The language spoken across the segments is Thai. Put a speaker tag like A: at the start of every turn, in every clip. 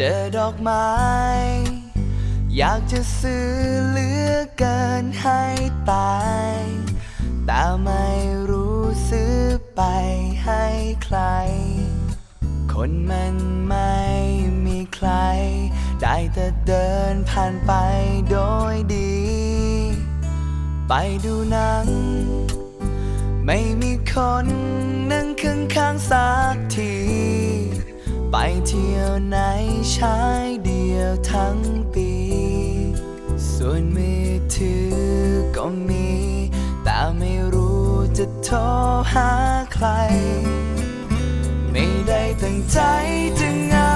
A: เจอดอกไม้ อยากจะซื้อเหลือเกินให้ตาย แต่ไม่รู้ซื้อไปให้ใคร คนมันไม่มีใคร ได้แต่เดินผ่านไปโดยดี ไปดูหนัง ไม่มีคนนั่งข้างๆสักที ไปเที่ยวไหนใช้เดียวทั้งปี ส่วนมือถือก็มี แต่ไม่รู้จะโทรหาใคร ไม่ได้ตั้งใจจะเหงา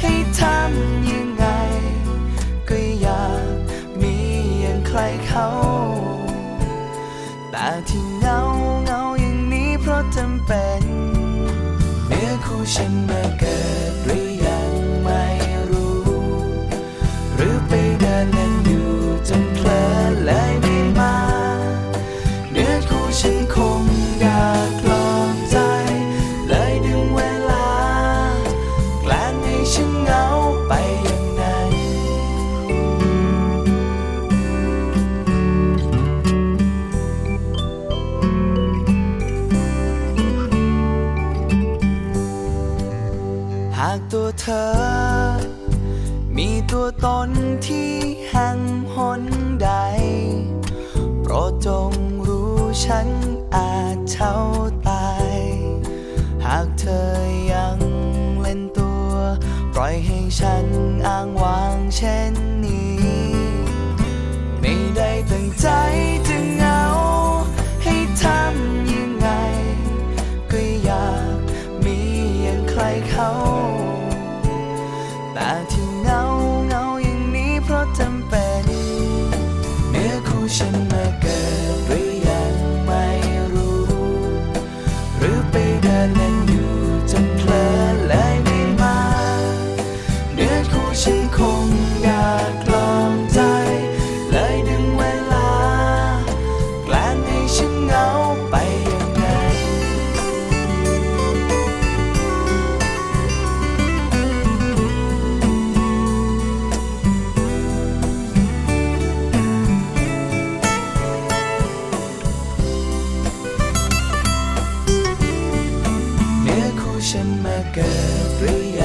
A: ให้ทำยังไง ก็อยากมีอย่างใครเขาแต่ที่เหงาเหงาอย่างนี้เพราะจำเป็น ฉันมาเกิดากตัวเธอ มีตัวตนที่แห่งหนใด โปรดจงรู้ฉันอาจเท่าตาย หากเธอยังเล่นตัว ปล่อยให้ฉันอ้างว้างเช่นนี้ tempered เนื้อคู่ฉันมาเกิดหรืยังไม่รู้ หรือ Hallelujah.